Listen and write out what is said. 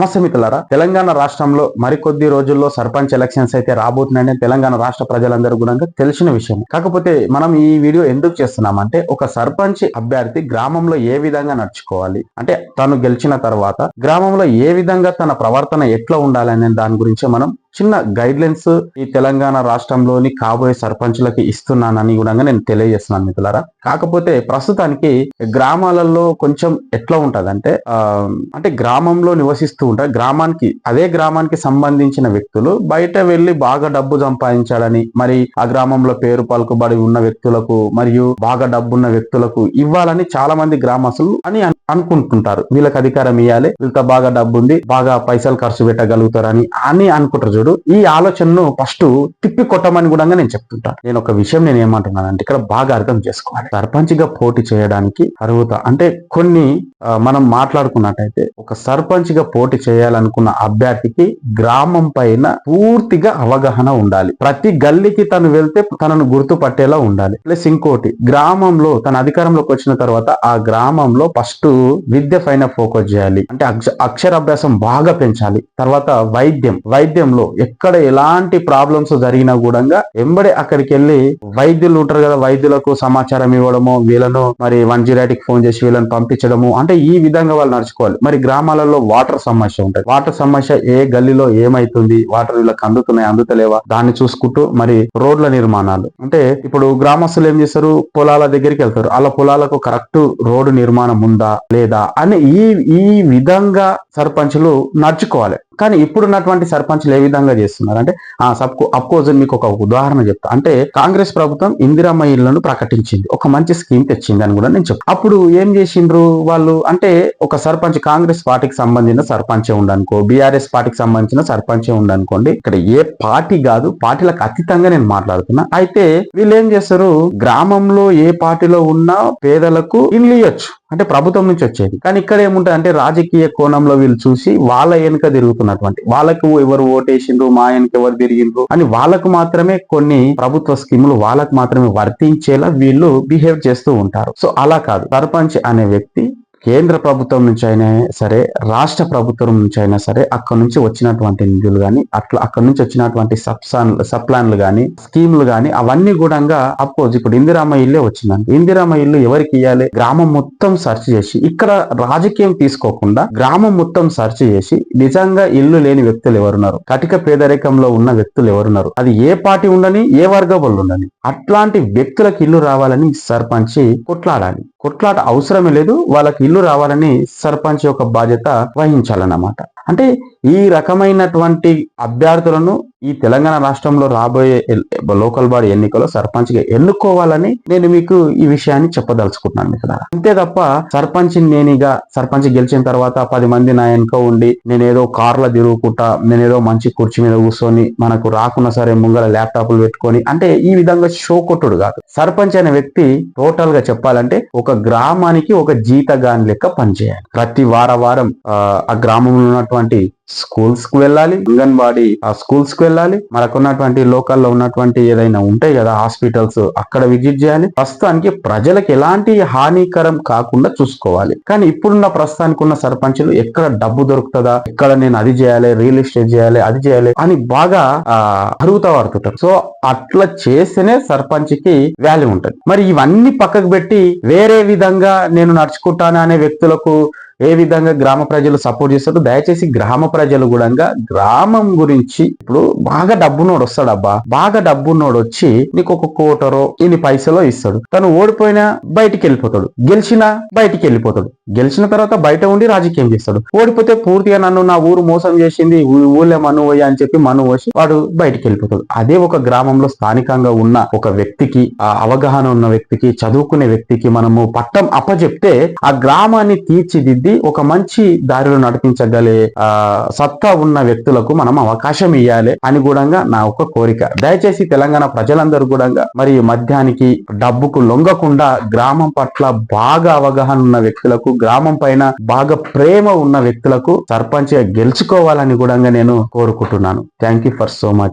నమస్తే మిత్రులారా తెలంగాణ రాష్ట్రంలో మరికొద్ది రోజుల్లో సర్పంచ్ ఎలక్షన్స్ అయితే రాబోతున్నాయని తెలంగాణ రాష్ట్ర ప్రజలందరూ కూడా తెలిసిన విషయం కాకపోతే మనం ఈ వీడియో ఎందుకు చేస్తున్నామంటే ఒక సర్పంచ్ అభ్యర్థి గ్రామంలో ఏ విధంగా నడుచుకోవాలి? అంటే తను గెలిచిన తర్వాత గ్రామంలో ఏ విధంగా తన ప్రవర్తన ఎట్లా ఉండాలనే దాని గురించి మనం చిన్న గైడ్ లైన్స్ ఈ తెలంగాణ రాష్ట్రంలోని కాబోయే సర్పంచులకి ఇస్తున్నానని కూడా నేను తెలియజేస్తున్నాను మిత్రులారా. కాకపోతే ప్రస్తుతానికి గ్రామాలలో కొంచెం ఎట్లా ఉంటదంటే అంటే గ్రామంలో నివసిస్తూ ఉంటారు గ్రామానికి అదే గ్రామానికి సంబంధించిన వ్యక్తులు బయట వెళ్ళి బాగా డబ్బు సంపాదించాలని మరి ఆ గ్రామంలో పేరు పలుకుబడి ఉన్న వ్యక్తులకు మరియు బాగా డబ్బున్న వ్యక్తులకు ఇవ్వాలని చాలా మంది గ్రామస్తులు అని అనుకుంటుంటారు. వీళ్ళకి అధికారం ఇవ్వాలి వీళ్ళతో బాగా డబ్బు ఉంది బాగా పైసలు ఖర్చు పెట్టగలుగుతారని అని అనుకుంటారు చూడు. ఈ ఆలోచనను ఫస్ట్ తిప్పి కొట్టమని కూడా నేను చెప్తుంటాను. నేను ఒక విషయం నేను ఏమంటున్నానంటే ఇక్కడ బాగా అర్థం చేసుకోవాలి. సర్పంచ్గా పోటీ చేయడానికి అర్హత అంటే కొన్ని మనం మాట్లాడుకున్నట్టయితే ఒక సర్పంచ్గా పోటీ చేయాలనుకున్న అభ్యర్థికి గ్రామం పైన పూర్తిగా అవగాహన ఉండాలి. ప్రతి గల్లీకి తను వెళ్తే తనను గుర్తుపట్టేలా ఉండాలి. ప్లస్ ఇంకోటి గ్రామంలో తన అధికారంలోకి వచ్చిన తర్వాత ఆ గ్రామంలో ఫస్ట్ విద్య పైన ఫోకస్ చేయాలి. అంటే అక్ష- అక్షరాభ్యాసం బాగా పెంచాలి. తర్వాత వైద్యం. వైద్యంలో ఎక్కడ ఎలాంటి ప్రాబ్లమ్స్ జరిగినా కూడా ఎంబడే అక్కడికి వెళ్ళి వైద్యులు ఉంటారు కదా వైద్యులకు సమాచారం ఇవ్వడము వీళ్ళను మరి వన్ జీరో ఫోన్ చేసి వీళ్ళని పంపించడము. అంటే ఈ విధంగా వాళ్ళు నడుచుకోవాలి. మరి గ్రామాలలో వాటర్ సమస్య ఉంటుంది. వాటర్ సమస్య ఏ గల్లీలో ఏమైతుంది? వాటర్ వీళ్ళకి అందుతున్నాయి అందుతలేవా? దాన్ని చూసుకుంటూ మరి రోడ్ల నిర్మాణాలు. అంటే ఇప్పుడు గ్రామస్తులు ఏం చేస్తారు? పొలాల దగ్గరికి వెళ్తారు. అలా పొలాలకు కరెక్ట్ రోడ్డు నిర్మాణం ఉందా? లేదా అని ఈ ఈ విధంగా సర్పంచులు నడుచుకోవాలి. కానీ ఇప్పుడున్నటువంటి సర్పంచ్లు ఏ విధంగా చేస్తున్నారు? అంటే ఆ సబ్ అఫ్కోర్స్ మీకు ఒక ఉదాహరణ చెప్తా. అంటే కాంగ్రెస్ ప్రభుత్వం ఇందిరామ్మ ఇళ్ళను ప్రకటించింది. ఒక మంచి స్కీమ్ తెచ్చింది అని కూడా నేను చెప్పు అప్పుడు ఏం చేసిండ్రు వాళ్ళు? అంటే ఒక సర్పంచ్ కాంగ్రెస్ పార్టీకి సంబంధించిన సర్పంచే ఉండనుకో బీఆర్ఎస్ పార్టీకి సంబంధించిన సర్పంచే ఉండనుకోండి ఇక్కడ ఏ పార్టీ కాదు పార్టీలకు అతీతంగా నేను మాట్లాడుతున్నా. అయితే వీళ్ళు ఏం చేస్తారు? గ్రామంలో ఏ పార్టీలో ఉన్నా పేదలకు ఇల్లు ఇవ్వచ్చు అంటే ప్రభుత్వం నుంచి వచ్చేది. కానీ ఇక్కడ ఏముంటుంది? అంటే రాజకీయ కోణంలో వీళ్ళు చూసి వాళ్ళ వెనుక ఉన్నటువంటి వాళ్ళకు ఎవరు ఓటేసిండ్రు మా ఆయనకి ఎవరు తిరిగిండ్రు అని వాళ్ళకు మాత్రమే కొన్ని ప్రభుత్వ స్కీములు వాళ్ళకు మాత్రమే వర్తించేలా వీళ్ళు బిహేవ్ చేస్తూ ఉంటారు. సో అలా కాదు. సర్పంచ్ అనే వ్యక్తి కేంద్ర ప్రభుత్వం నుంచి అయినా సరే రాష్ట్ర ప్రభుత్వం నుంచి అయినా సరే అక్కడ నుంచి వచ్చినటువంటి నిధులు కానీ అట్లా అక్కడ నుంచి వచ్చినటువంటి సబ్సాన్ సప్లాన్లు కానీ స్కీములు కానీ అవన్నీ కూడా అపోజ్ ఇప్పుడు ఇందిరామ ఇల్లే వచ్చిందండి. ఇందిరామ ఇల్లు ఎవరికి ఇవ్వాలి గ్రామం మొత్తం సెర్చ్ చేసి ఇక్కడ రాజకీయం తీసుకోకుండా గ్రామం మొత్తం సెర్చ్ చేసి నిజంగా ఇల్లు లేని వ్యక్తులు ఎవరున్నారు? కటిక పేదరికంలో ఉన్న వ్యక్తులు ఎవరున్నారు? అది ఏ పార్టీ ఉండని ఏ వర్గ వాళ్ళు ఉండని? అట్లాంటి వ్యక్తులకు ఇల్లు రావాలని సర్పంచ్ కొట్లాడాలి. కొట్లాట అవసరమే లేదు. వాళ్ళకి ఇల్లు రావాలని సర్పంచ్ యొక్క బాధ్యత వహించాలన్నమాట. అంటే ఈ రకమైనటువంటి అభ్యర్థులను ఈ తెలంగాణ రాష్ట్రంలో రాబోయే లోకల్ బాడీ ఎన్నికలో సర్పంచ్గా ఎన్నుకోవాలని నేను మీకు ఈ విషయాన్ని చెప్పదలుచుకుంటున్నాను ఇక్కడ అంతే తప్ప సర్పంచ్ నేనిగా సర్పంచ్ గెలిచిన తర్వాత పది మంది నా వెనుక ఉండి నేనేదో కార్ల తిరుగుకుంటా నేనేదో మంచి కుర్చీ మీద కూర్చొని మనకు రాకున్నా సరే ముంగల ల్యాప్టాప్లు పెట్టుకొని అంటే ఈ విధంగా షో కొట్టుడు కాదు. సర్పంచ్ అనే వ్యక్తి టోటల్గా చెప్పాలంటే ఒక గ్రామానికి ఒక జీతగాని లెక్క పనిచేయాలి. ప్రతి వార వారం ఆ గ్రామంలో ఉన్నటువంటి స్కూల్స్కు వెళ్ళాలి అంగన్వాడీ ఆ స్కూల్స్కు వెళ్ళాలి. మనకున్నటువంటి లోకల్లో ఉన్నటువంటి ఏదైనా ఉంటాయి కదా హాస్పిటల్స్ అక్కడ విజిట్ చేయాలి. ప్రస్తుతానికి ప్రజలకు ఎలాంటి హానికరం కాకుండా చూసుకోవాలి. కానీ ఇప్పుడున్న ప్రస్తుతానికి ఉన్న సర్పంచులు ఎక్కడ డబ్బు దొరుకుతుందా ఎక్కడ నేను అది చేయాలి రియల్ ఎస్టేట్ చేయాలి అది చేయాలి అని బాగా ఆ, అరుగుతా పడుతుంటారు సో అట్లా చేస్తేనే సర్పంచ్కి వాల్యూ ఉంటుంది. మరి ఇవన్నీ పక్కకు పెట్టి వేరే విధంగా నేను నడుచుకుంటాను అనే వ్యక్తులకు ఏ విధంగా గ్రామ ప్రజలు సపోర్ట్ చేస్తారో దయచేసి గ్రామ ప్రజలు కూడా గ్రామం గురించి ఇప్పుడు బాగా డబ్బునోడు వస్తాడబ్బా. బాగా డబ్బున్నోడు వచ్చి నీకు ఒక కోటరో ఇన్ని పైసలో ఇస్తాడు. తను ఓడిపోయినా బయటికి వెళ్ళిపోతాడు. గెలిచినా బయటికి వెళ్ళిపోతాడు. గెలిచిన తర్వాత బయట ఉండి రాజకీయం చేస్తాడు. ఓడిపోతే పూర్తిగా నన్ను నా ఊరు మోసం చేసింది ఊళ్ళే మను అని చెప్పి మను పోసి వాడు బయటికి వెళ్ళిపోతాడు. అదే ఒక గ్రామంలో స్థానికంగా ఉన్న ఒక వ్యక్తికి ఆ అవగాహన ఉన్న వ్యక్తికి చదువుకునే వ్యక్తికి మనము పట్టం అప్పచెప్తే ఆ గ్రామాన్ని తీర్చిదిద్ది ఒక మంచి దారిలో నడిపించగలే ఆ సత్తా ఉన్న వ్యక్తులకు మనం అవకాశం ఇవ్వాలి అని కూడా నా ఒక కోరిక. దయచేసి తెలంగాణ ప్రజలందరూ కూడా మరి మద్యానికి డబ్బుకు లొంగకుండా గ్రామం పట్ల బాగా అవగాహన ఉన్న వ్యక్తులకు గ్రామం పైన బాగా ప్రేమ ఉన్న వ్యక్తులకు సర్పంచ్ గెలుచుకోవాలని కూడా నేను కోరుకుంటున్నాను. Thank you for so much.